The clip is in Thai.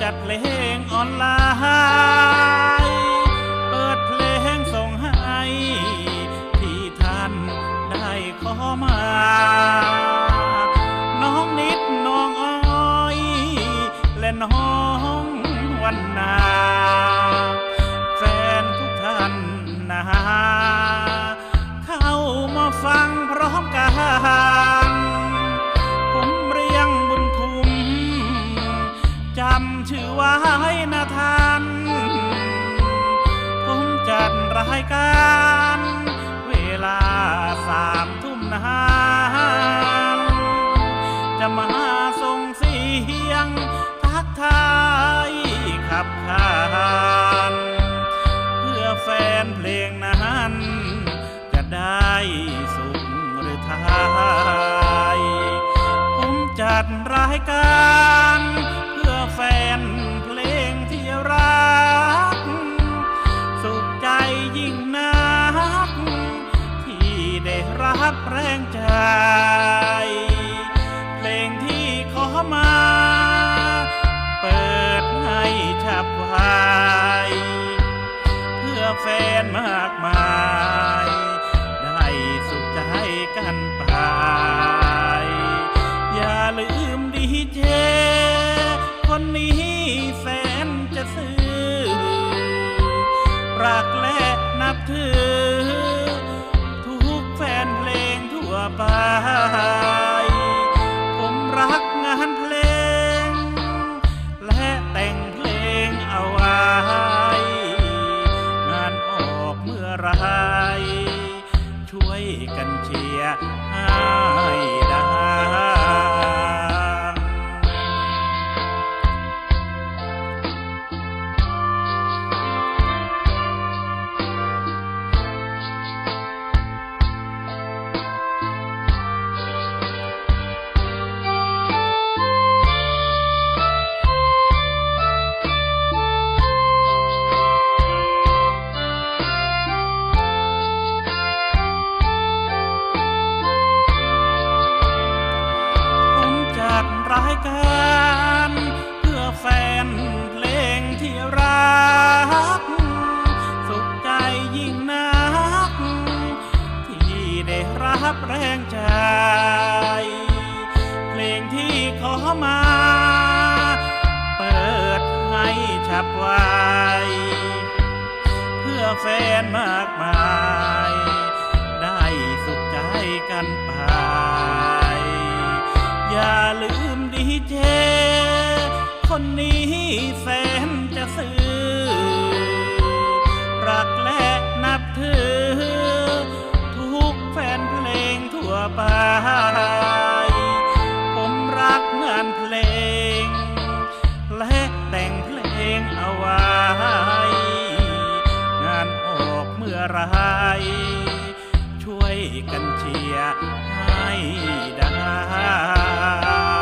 จัดเพลงออนไลน์ เปิดเพลงส่งให้ ที่ท่านได้ขอมา น้องนิดน้องอ้อย และน้องวันนา จำชื่อไว้นะท่านผมจัดรายการ เวลาสามทุ่มนานจะมาส่งเสียง ทักทายขับขานเพื่อแฟนเพลงนั้น จะได้สุขหรือทาย ผมจัดรายการ ได้รับแรงใจ เพลงที่ขอมา เปิดให้ฉับไวเพื่อแฟนมากมาย ได้สุขใจกันไป อย่าลืมดีเจ คนนี้แสนจะซื่อรักและนับถือ ไป ผมรักงานเพลง และแต่งเพลงเอาไว้ งานออกเมื่อไร ช่วยกันเชียร์ให้ แรงใจ เพลงที่ขอมา เปิดให้ฉับไวเพื่อแฟนมากมาย ได้สุขใจกันไป อย่าลืมดีเจ คนนี้แสนจะซื่อ อะไร ช่วยกันเชียร์ให้ได้